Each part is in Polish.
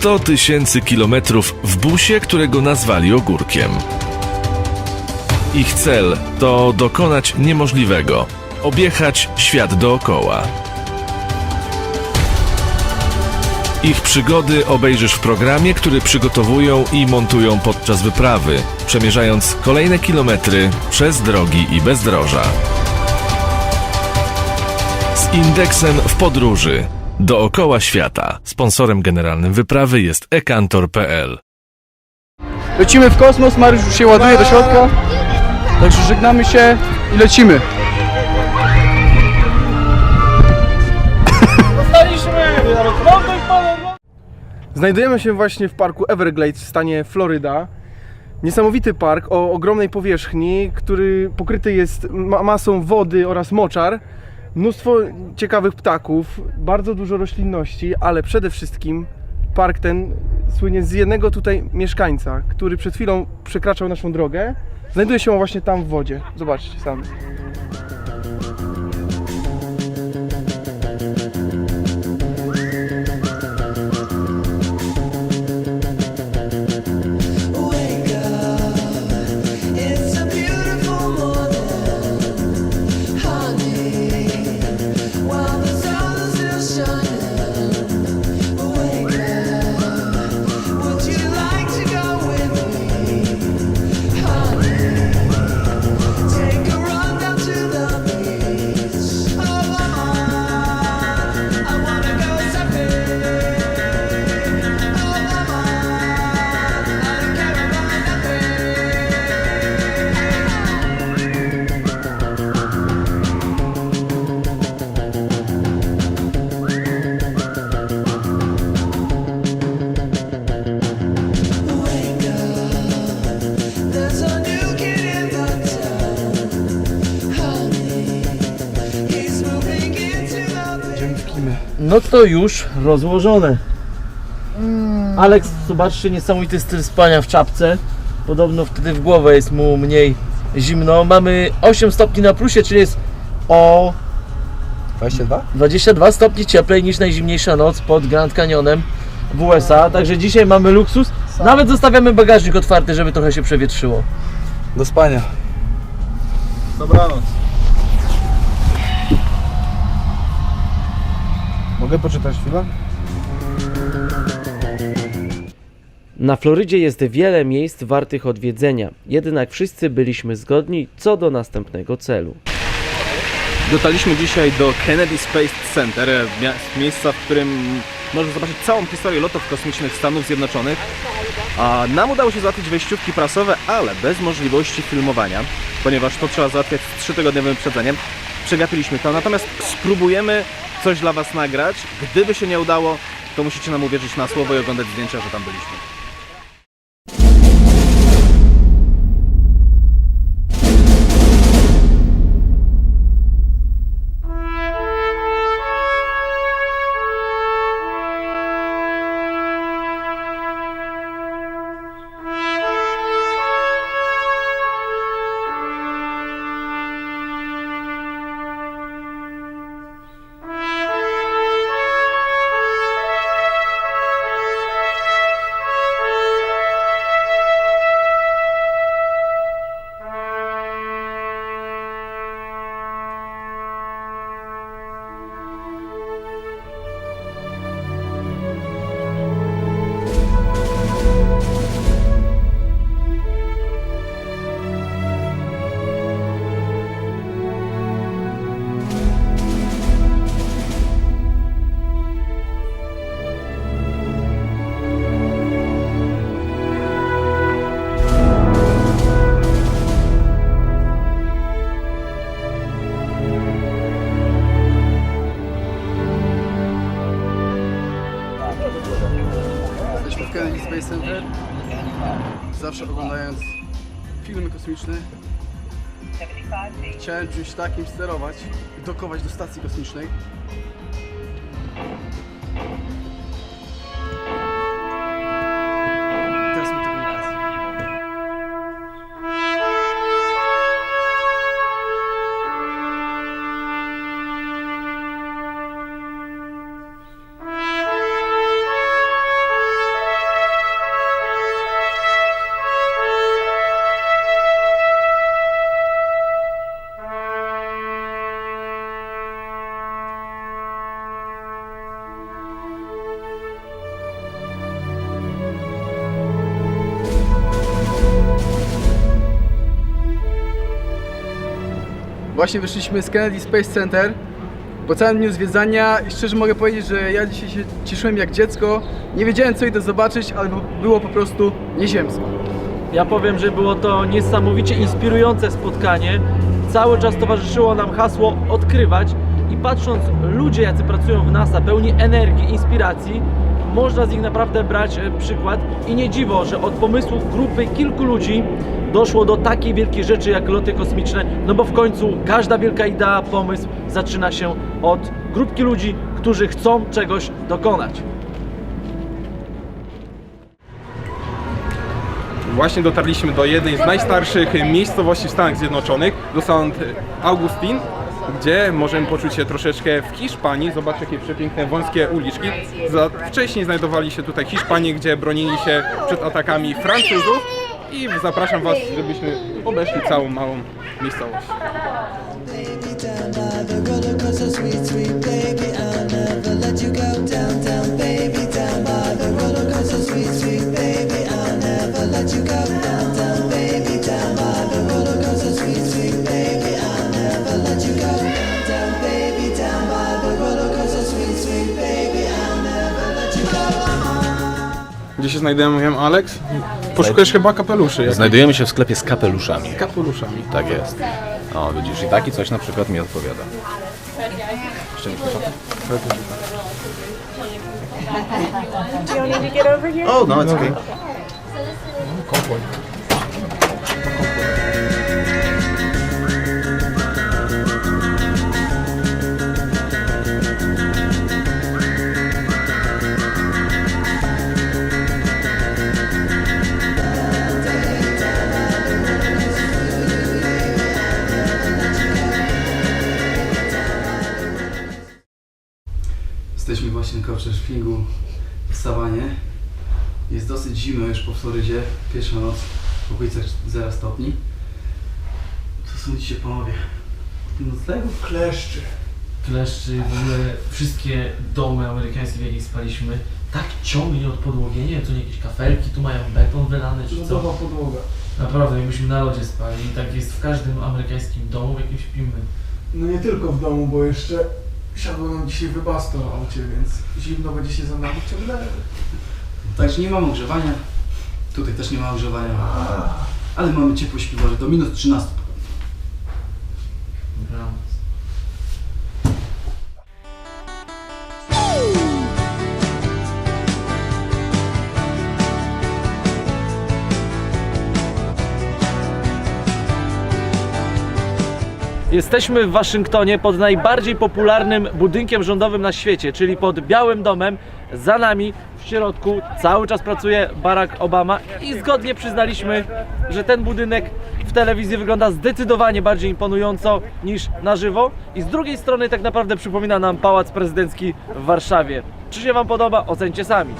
100 tysięcy kilometrów w busie, którego nazwali ogórkiem. Ich cel to dokonać niemożliwego objechać świat dookoła. Ich przygody obejrzysz w programie, który przygotowują i montują podczas wyprawy, przemierzając kolejne kilometry przez drogi i bezdroża. Z indeksem w podróży dookoła świata. Sponsorem generalnym wyprawy jest ekantor.pl. Lecimy w kosmos, Mariusz już się ładuje do środka. Także żegnamy się i lecimy. Znajdujemy się właśnie w parku Everglades w stanie Floryda. Niesamowity park o ogromnej powierzchni, który pokryty jest ma- masą wody oraz moczar. Mnóstwo ciekawych ptaków, bardzo dużo roślinności, ale przede wszystkim park ten słynie z jednego tutaj mieszkańca, który przed chwilą przekraczał naszą drogę. Znajduje się on właśnie tam w wodzie. Zobaczcie sami. No to już rozłożone. Aleks, zobaczcie, niesamowity styl spania w czapce. Podobno wtedy w głowę jest mu mniej zimno. Mamy 8 stopni na plusie, czyli jest o 22? 22 stopni cieplej niż najzimniejsza noc pod Grand Canyonem w USA. Także dzisiaj mamy luksus. Nawet zostawiamy bagażnik otwarty, żeby trochę się przewietrzyło. Do spania. Dobranoc. Mogę poczytać chwilę? Na Florydzie jest wiele miejsc wartych odwiedzenia, jednak wszyscy byliśmy zgodni co do następnego celu. Dotarliśmy dzisiaj do Kennedy Space Center, mia- miejsca, w którym można zobaczyć całą historię lotów kosmicznych Stanów Zjednoczonych. A nam udało się załatwić wejściówki prasowe, ale bez możliwości filmowania, ponieważ to trzeba załatwiać z 3 tygodniowym wyprzedzeniem. Przegapiliśmy to, natomiast spróbujemy coś dla Was nagrać. Gdyby się nie udało, to musicie nam uwierzyć na słowo i oglądać zdjęcia, że tam byliśmy. Space Center. Zawsze oglądając filmy kosmiczne, chciałem czymś takim sterować i dokować do stacji kosmicznej. Właśnie wyszliśmy z Kennedy Space Center po całym dniu zwiedzania szczerze mogę powiedzieć, że ja dzisiaj się cieszyłem jak dziecko. Nie wiedziałem co idę zobaczyć, ale było po prostu nieziemsko. Ja powiem, że było to niesamowicie inspirujące spotkanie. Cały czas towarzyszyło nam hasło odkrywać i patrząc ludzie, jacy pracują w NASA, pełni energii, inspiracji, można z nich naprawdę brać e, przykład i nie dziwo, że od pomysłu grupy kilku ludzi doszło do takiej wielkiej rzeczy jak loty kosmiczne, no bo w końcu każda wielka idea, pomysł zaczyna się od grupki ludzi, którzy chcą czegoś dokonać. Właśnie dotarliśmy do jednej z najstarszych miejscowości w Stanach Zjednoczonych, do St. Augustine, gdzie możemy poczuć się troszeczkę w Hiszpanii. Zobaczcie, jakie przepiękne, wąskie uliczki. Za, wcześniej znajdowali się tutaj Hiszpanie, gdzie bronili się przed atakami Francuzów. I zapraszam Was, żebyśmy obeszli całą małą miejscowość. Gdzie się znajdujemy, wiem, Alex? Poszukujesz chyba kapeluszy. jak- Znajdujemy się w sklepie z kapeluszami. Kapeluszami. Tak jest. O, widzisz, i taki coś na przykład mi odpowiada. Jeszcze nie słyszałem? You don't need to get over here? O, no, it's okay. Jesteśmy zimno już po Florydzie. Pierwsza noc w okolicach 0 stopni. Co sądzicie panowie? Tym noclegu? Kleszczy. kleszczy, w ogóle wszystkie domy amerykańskie, w jakich spaliśmy, tak ciągnie od podłogi. Nie wiem, to nie jakieś kafelki, tu mają beton wylany czy co. Lodowa podłoga. Naprawdę, jakbyśmy na lodzie spali. I tak jest w każdym amerykańskim domu, w jakim śpimy. No nie tylko w domu, bo jeszcze siadło nam dzisiaj wybasto na aucie, więc zimno będzie się za nami ciągnęło. Także nie mamy ogrzewania. Tutaj też nie ma ogrzewania. Ale mamy ciepło śpiwowe do minus 13. Jesteśmy w Waszyngtonie pod najbardziej popularnym budynkiem rządowym na świecie, czyli pod Białym Domem. Za nami w środku cały czas pracuje Barack Obama i zgodnie przyznaliśmy, że ten budynek w telewizji wygląda zdecydowanie bardziej imponująco niż na żywo i z drugiej strony tak naprawdę przypomina nam Pałac Prezydencki w Warszawie. Czy się Wam podoba? Ocencie sami.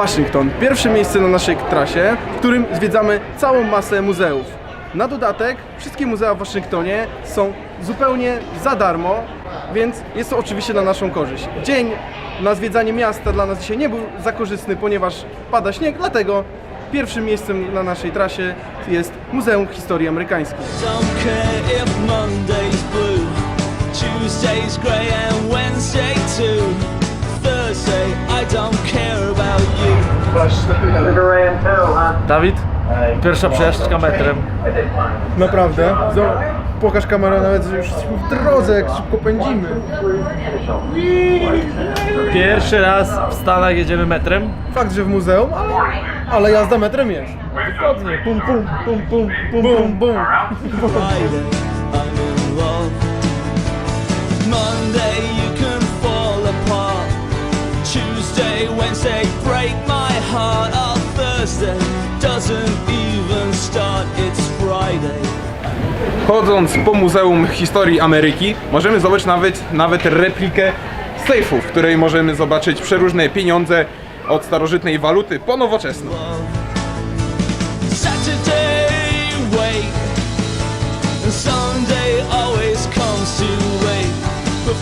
Waszyngton. Pierwsze miejsce na naszej trasie, w którym zwiedzamy całą masę muzeów. Na dodatek wszystkie muzea w Waszyngtonie są zupełnie za darmo, więc jest to oczywiście na naszą korzyść. Dzień na zwiedzanie miasta dla nas dzisiaj nie był za korzystny, ponieważ pada śnieg, dlatego pierwszym miejscem na naszej trasie jest Muzeum Historii Amerykańskiej. Tuesday's grey and Wednesday too. Thursday, I don't care. Dawid, pierwsza przejażdżka metrem. Naprawdę? Zo- Pokaż kamerę nawet, że już jesteśmy w drodze, jak szybko pędzimy. Pierwszy raz w Stanach jedziemy metrem. Fakt, że w muzeum, ale, ale jazda metrem jest. Zgodnie, pum pum, pum pum, pum in love. Monday, heart. Oh, Thursday doesn't even start. It's Friday. Chodząc po Muzeum Historii Ameryki, możemy zobaczyć nawet, nawet replikę sejfu, w której możemy zobaczyć przeróżne pieniądze od starożytnej waluty po nowoczesną.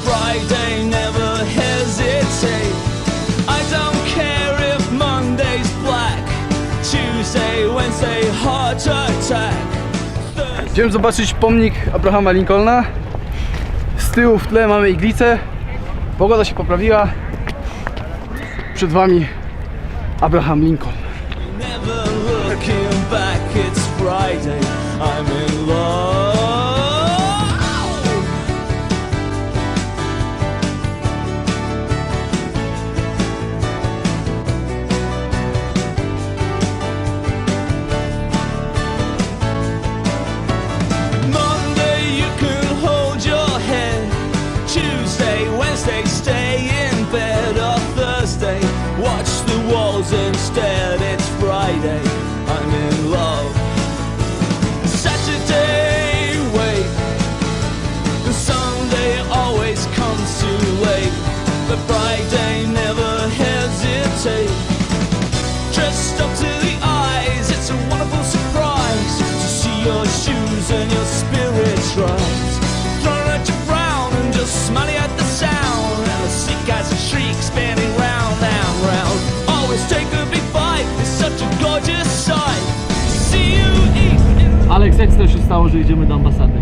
Friday never hesitate. Idziemy zobaczyć pomnik Abrahama Lincolna. Z tyłu w tle mamy iglicę. Pogoda się poprawiła. Przed wami Abraham Lincoln. And your spirits rise. Throwing at your frown and just smiling at the sound. And the sick guys and shriek spinning round and round. Always take a big bite, it's such a gorgeous sight. See you eat in Aleks, jak to się stało, że idziemy do ambasady?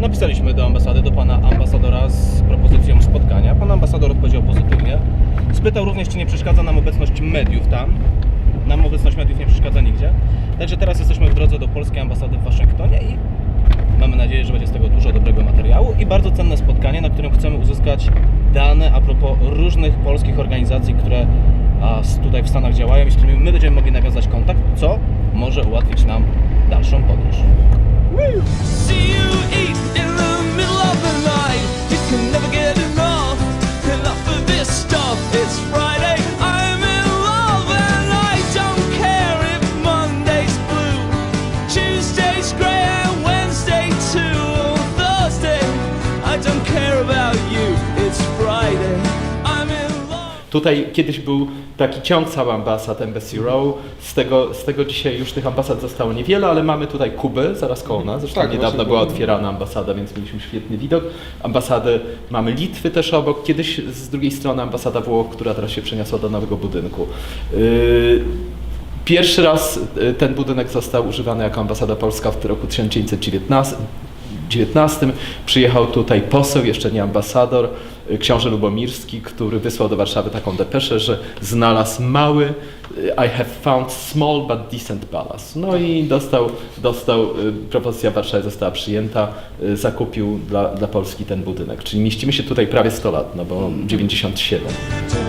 Napisaliśmy do ambasady, do pana ambasadora z propozycją spotkania. Pan ambasador odpowiedział pozytywnie. Spytał również, czy nie przeszkadza nam obecność mediów tam. Nam obecność mediów nie przeszkadza nigdzie. Także teraz jesteśmy w drodze do polskiej ambasady w Waszyngtonie i mamy nadzieję, że będzie z tego dużo dobrego materiału i bardzo cenne spotkanie, na którym chcemy uzyskać dane a propos różnych polskich organizacji, które tutaj w Stanach działają i z którymi my będziemy mogli nawiązać kontakt, co może ułatwić nam dalszą podróż. See you eat in the middle of the night. Tutaj kiedyś był taki ciąg cały ambasad Embassy Row. Z tego, z tego dzisiaj już tych ambasad zostało niewiele, ale mamy tutaj Kubę zaraz koło nas. Zresztą Tak, niedawno była było. otwierana ambasada, więc mieliśmy świetny widok. Ambasady mamy Litwy też obok. Kiedyś z drugiej strony ambasada Włoch, która teraz się przeniosła do nowego budynku. Yy, Pierwszy raz y, ten budynek został używany jako ambasada polska w roku 1919. 19 przyjechał tutaj poseł, jeszcze nie ambasador, y, książę Lubomirski, który wysłał do Warszawy taką depeszę, że znalazł mały y, I have found small but decent palace. No i dostał, dostał y, propozycja w Warszawie została przyjęta, zakupił dla, dla Polski ten budynek. Czyli mieścimy się tutaj prawie 100 lat, no bo 97. to